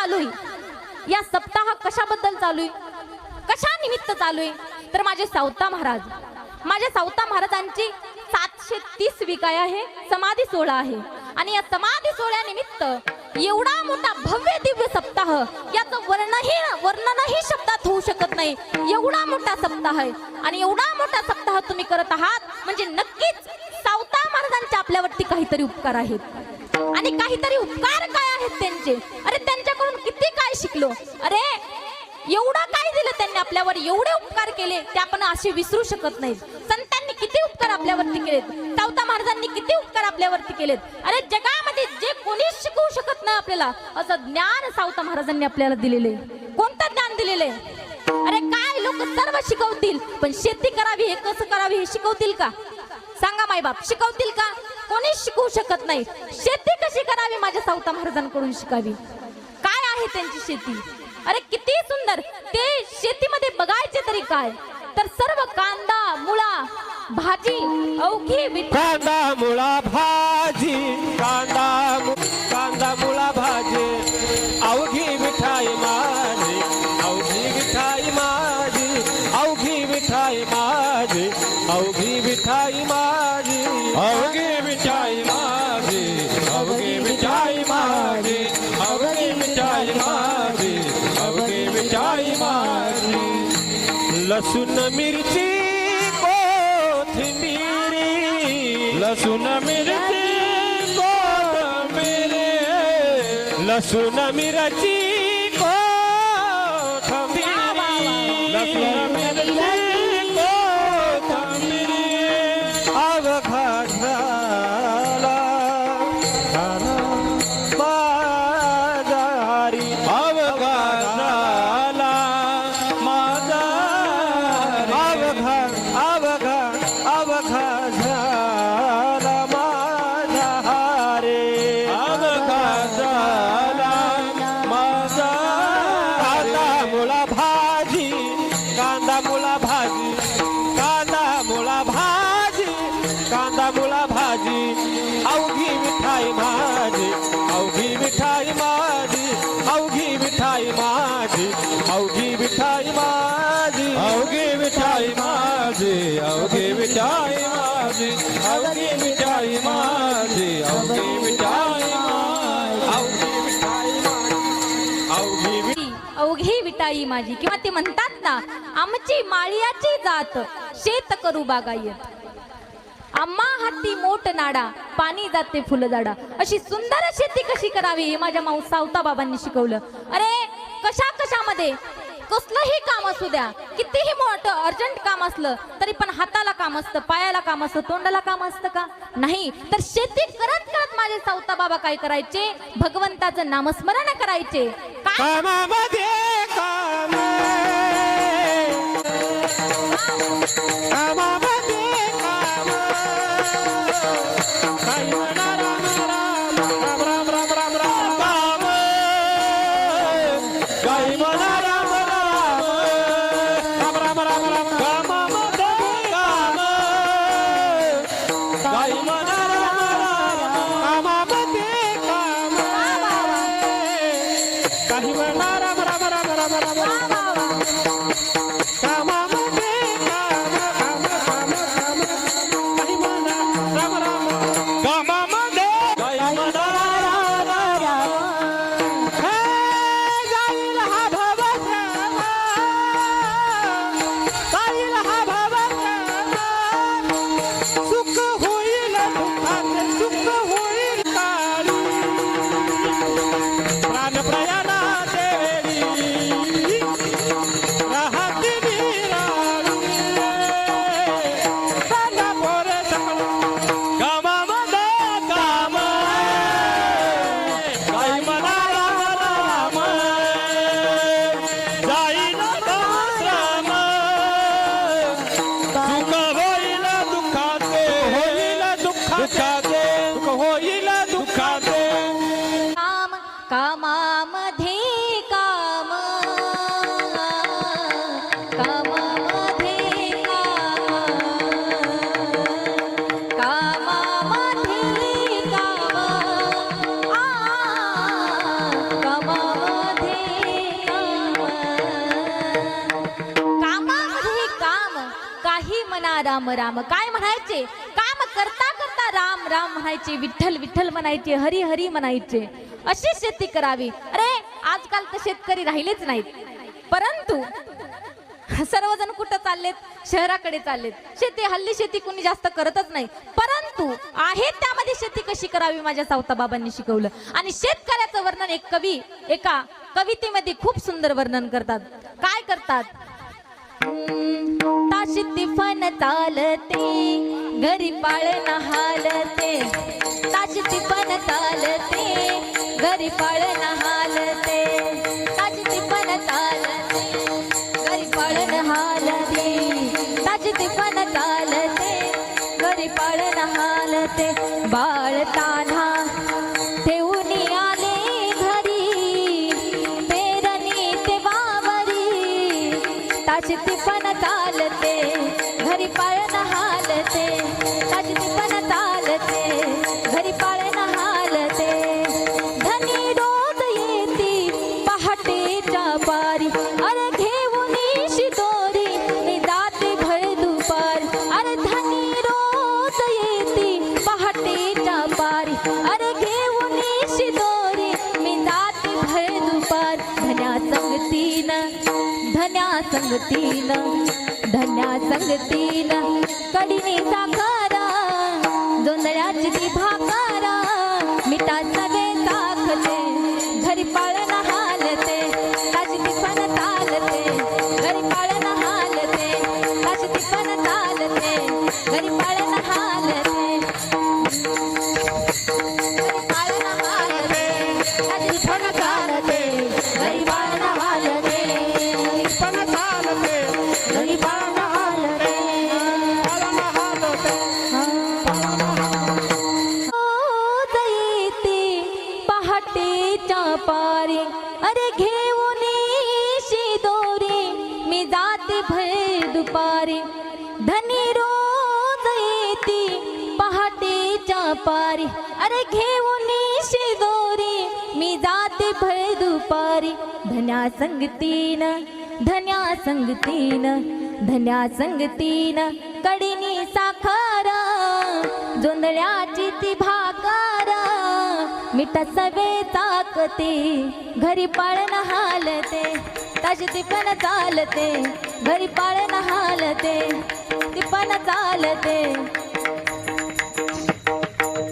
चालू आहे. या सप्ताह कशाबद्दल चालू आहे? कशा निमित्त चालू आहे? तर माझे सावता महाराज माझ्या सावता महाराजांची सातशे तीस विकाय आहे समाधी सोहळा आहे. आणि या समाधी सोहळ्यानिमित्त एवढा मोठा भव्य दिव्य सप्ताह याचं वर्णही वर्णनही शब्दात होऊ शकत नाही. एवढा मोठा सप्ताह आहे. आणि एवढा मोठा सप्ताह तुम्ही करत आहात म्हणजे नक्कीच सावता महाराजांचे आपल्यावरती काहीतरी उपकार आहेत. आणि काहीतरी उपकार काय आहेत त्यांचे अरे त्यांच्याकडून किती काय शिकलो अरे एवढं काय दिलं त्यांनी आपल्यावर? एवढे उपकार केले ते आपण असे विसरू शकत नाही संतांनी किती उपकार आपल्यावरती केलेत? सावता महाराजांनी किती उपकार आपल्यावरती केलेत? अरे जगामध्ये जे कोणीच शिकवू शकत नाही आपल्याला असं ज्ञान सावता महाराजांनी आपल्याला दिलेले. कोणतं ज्ञान दिलेले? अरे काय लोक सर्व शिकवतील? पण शेती करावी हे कसं करावी हे शिकवतील का? सांगा मायबाप शिकवतील का? कोणीच शिकवू शकत नाही. शेती कशी करावी माझ्या सावता महाराजांकडून शिकावी? आहे त्यांची शेती? अरे किती सुंदर. ते शेतीमध्ये बघायचे तरी काय? तर सर्व कांदा मुळा भाजी अवघी विठ- कांदा मुळा भाजी कांदा मु- कांदा मुळा भाजी. अवघी मिठाई माझी अवघी मिठाई माझी अवघी मिठाई माझी अवघी मिठाई माझी लसुन मिर्ची कोथिमीरी लसुन मिर्ची को मेरे लसुन मिर्ची को लसुन मिठाई माझी अवघी मिठाई माझी अवघी मिठाई माझी अवघी मिठाई माझी. अवघी मिठाई माझी अवघी मिठाई माझी अवघी मिठाई माझी अवघी विठाई अवघी विटाई माझी. किंवा ते म्हणतात ना आमची माळियाची जात शेत करू बागायत. आम्हा हाती मोठ नाडा पाणी जाते फुलझाडा अशी सुंदर शेती कशी करावी हे माझ्या माऊ सावता बाबांनी शिकवलं. अरे कशा कशामध्ये? कसलंही काम असू द्या. कितीही मोठं अर्जंट काम असलं तरी पण हाताला काम असतं पायाला काम असतं तोंडाला काम असतं का? नाही. तर शेती करत करत माझे सावता बाबा काय करायचे? भगवंताचं नामस्मरण करायचे. काय Sayonara राम राम. काय म्हणायचे? काम करता करता राम राम म्हणायचे. विठ्ठल विठ्ठल म्हणायचे. हरी हरी म्हणायचे. अशी शेती करावी. अरे आजकाल तर शेतकरी राहिलेच नाहीत. परंतु सर्वजण कुठं चाललेत? शहराकडे चाललेत. शेती हल्ली शेती कुणी जास्त करतच नाही. परंतु आहे त्यामध्ये शेती कशी करावी? माझ्या सावता बाबांनी शिकवलं. आणि शेतकऱ्याचं वर्णन एक कवी एका कवितेमध्ये खूप सुंदर वर्णन करतात. काय करतात? ताशी तिफन चालते घरी पाळण हालते ताशी तिफन चालते घरी पाळण हालते ताशी तिफन चालते घरी पाळण हालते ताशी तिफन चालते घरी पाळण हालते बाळ तान्हा संगतीन धन्या संगतीन कडीने साखर जोंधळ्याची ती भाकारा मी भय दुपारी. धनी रोज येते पहाटेच्या पारी. अरे घेऊन शिदोरी मी जाते भय दुपारी. धन्या संगतीन धन्या संगतीन धन्या संगतीन कडीनी साखर जोंधळ्याची ती भाकर. मिठा सवे ताकते घरी पाळण हालते. ताजी ती चालते. घरी पाळण हालते. ती चालते.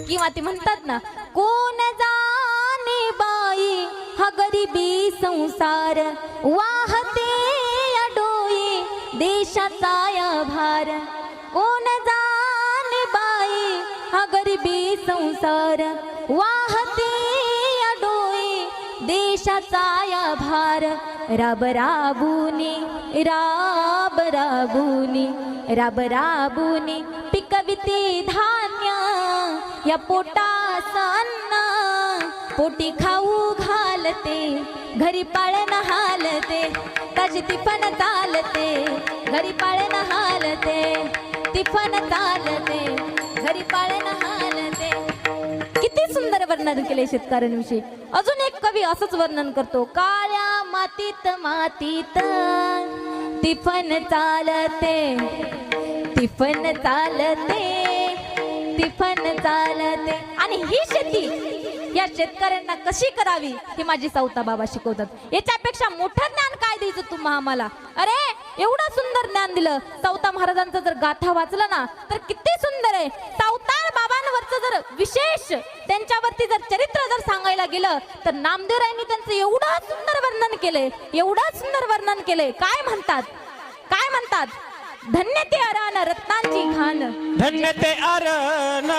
किंवा ते म्हणतात ना कोण जाणे बाई हा गरिबी संसार. वाहते या डोई देशाचा या भार. कोण जाणे बाई हा गरिबी संसार. साया भार राब राबुनी राब राबुनी राब राबुनी पिकविते धान्य या पोटासन पोटी खाऊ घालते घरी पाळण हालते ताजी तिफन चालते घरी पाळण हालते तिफन चालते घरी पाळण हालते. किती सुंदर वर्णन केले शेतकऱ्यांविषयी. अजून एक कवी असंच वर्णन करतो. काळ्या मातीत मातीत तिफन चालते. तिफन चालते. तिफन चालते. आणि ही शेती या शेतकऱ्यांना कशी करावी हे माझे सावता बाबा शिकवतात. याच्यापेक्षा मोठं ज्ञान काय द्यायचं तुम्हा आम्हाला अरे एवढं सुंदर ज्ञान दिलं. सावता महाराजांचं जर गाथा वाचलं ना तर किती सुंदर आहे. सावता बाबांवरचं जर विशेष त्यांच्यावरती जर चरित्र जर सांगायला गेलं तर नामदेवरायांनी त्यांचं एवढं सुंदर वर्णन केलंय एवढं सुंदर वर्णन केलंय. काय म्हणतात? काय म्हणतात? धन्य ते अरण रत्नांची खान धन्य ते अरण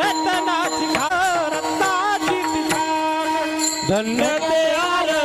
रत्नाची खाण, रत्नाची ती धन्य ते अरण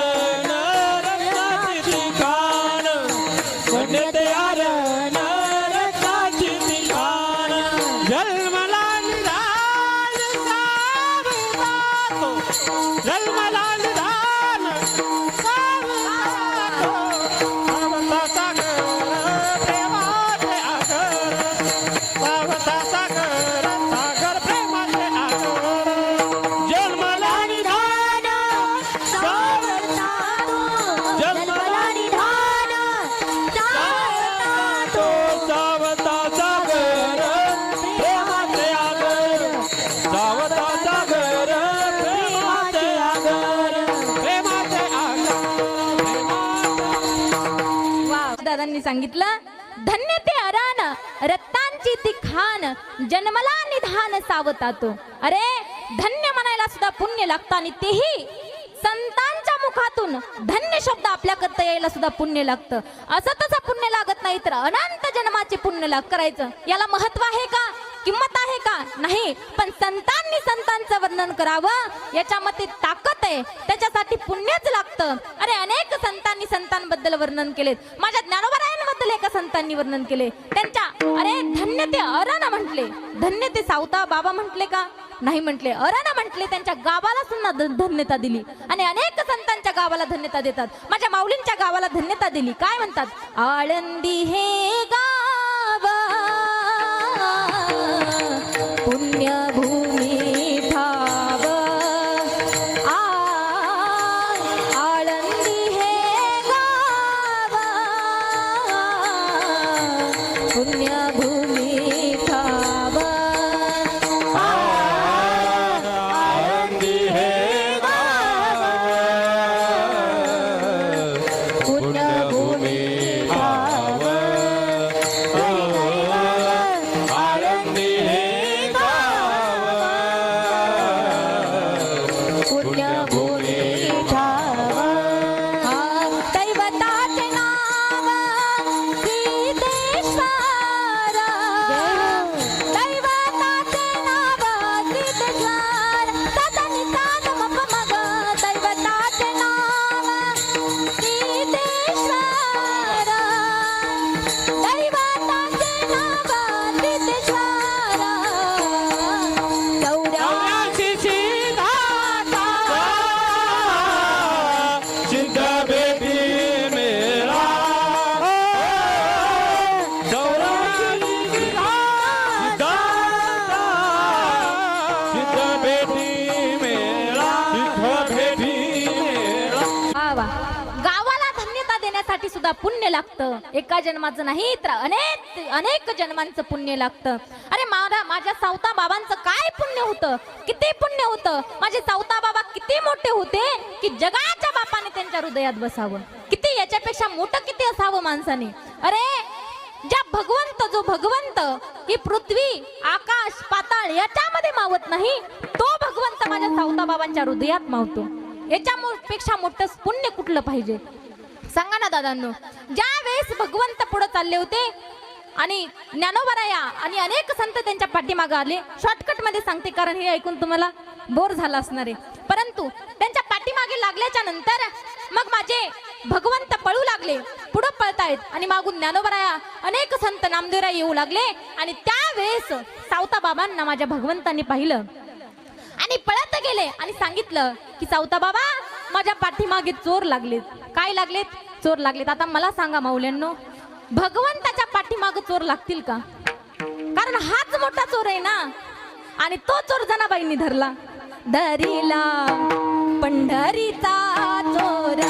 दादांनी सांगितलं धन्य ते अरान रत्तांची ती खान जन्मला निधान सावतातो अरे धन्य म्हणायला सुद्धा पुण्य लागतं आणि तेही संतांच्या मुखातून धन्य शब्द आपल्या यायला सुद्धा पुण्य लागतं. असं तसं पुण्य लागत नाही तर अनंत जन्माचे पुण्य लाग करायचं. याला महत्त्व आहे का? किंमत आहे का? नाही पण संतांनी संतांचं वर्णन करावं याच्यामध्ये ताकद आहे. त्याच्यासाठी पुण्यच लागतं. अरे अनेक संतांनी संतांबद्दल वर्णन केले माझ्या ज्ञानोबरायांबद्दल एका संतांनी वर्णन केले. त्यांच्या अरे धन्य ते अरण म्हटले. धन्य ते सावता बाबा म्हटले का? नाही म्हटले अरण म्हटले. त्यांच्या गावाला सुद्धा धन्यता दिली. आणि अनेक संतांच्या गावाला धन्यता देतात. माझ्या माऊलींच्या गावाला धन्यता दिली. काय म्हणतात? आळंदी हे गाव पुण्यभूमी पुण्य लागतं. एका जन्माचं नाही तर अनेक अनेक जन्मांचं पुण्य लागतं. अरे माझ्या माझ्या सावता बाबांचं काय पुण्य होतं? किती पुण्य होतं? माझे सावता बाबा किती मोठे होते की जगाच्या बापाने त्यांच्या हृदयात बसावं. किती याच्यापेक्षा मोठं किती असावं माणसाने? अरे ज्या भगवंत जो भगवंत ही पृथ्वी आकाश पाताळ याच्यामध्ये मावत नाही तो भगवंत माझ्या सावता बाबांच्या हृदयात मावतो. याच्या पेक्षा मोठं पुण्य कुठलं पाहिजे? सांगा ना दादांनो ज्या वेळेस भगवंत पुढे चालले होते आणि ज्ञानोबराया आणि अनेक संत त्यांच्या पाठीमागे आले शॉर्टकटमध्ये सांगते कारण हे ऐकून तुम्हाला बोर झाला असणार आहे. परंतु त्यांच्या पाठीमागे लागल्याच्या नंतर मग माझे भगवंत पळू लागले पुढे पळतायत आणि मागून ज्ञानोबराया अनेक संत नामदेवराय येऊ लागले आणि त्यावेळेस सावता बाबांना माझ्या भगवंतांनी पाहिलं. आणि पळत गेले आणि सांगितलं की सावता बाबा माझ्या पाठीमागे चोर लागलेत. काय लागलेत? चोर लागलेत. आता मला सांगा माऊल्यांनो भगवंताच्या पाठीमागे चोर लागतील का? कारण हाच मोठा चोर आहे ना. आणि तो चोर जनाबाईंनी धरला. धरीला पंढरीचा चोर.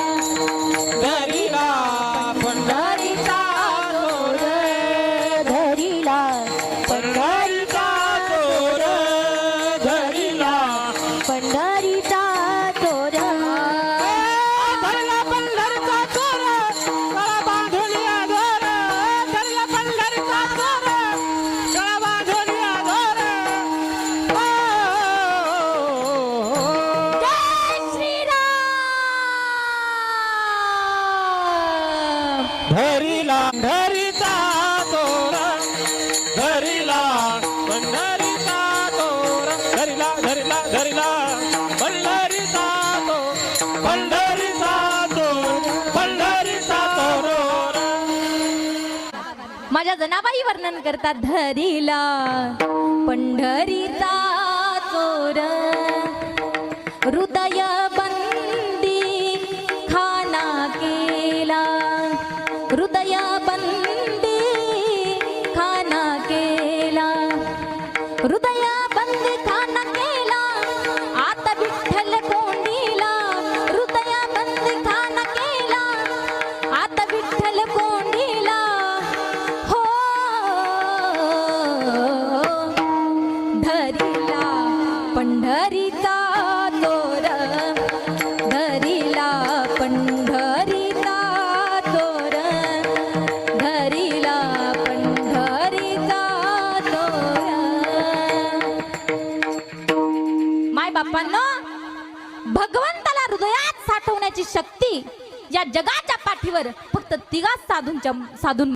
जनाबाई वर्णन करतात धरीला. पंढरीचा चोर. हृदय फक्त तिघाच साधूंच्या साधून